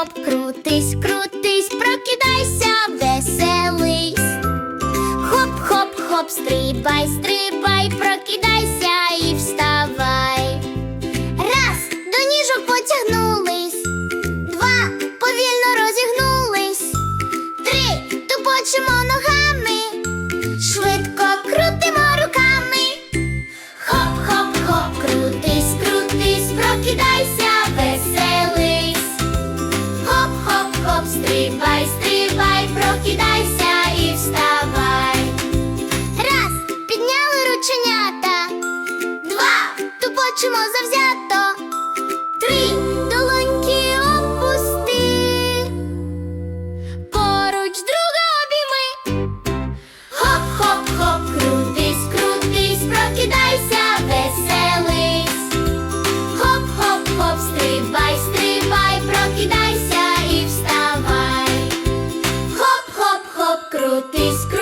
хоп, крутись, крутись, прокидайся, веселись. Хоп, хоп, хоп, стрибай, стрибай, прокидайся і вставай. Раз, до ніжок потягнулись. Два, повільно розігнулись. Три, тупочимо ногами. Скачемо завзято. Три долоньки опусти. Поруч друга обійми. Хоп-хоп-хоп, крутись, крутись, прокидайся, веселись. Хоп-хоп-хоп, стрибай, стрибай, прокидайся і вставай. Хоп-хоп-хоп, крутись, крутись.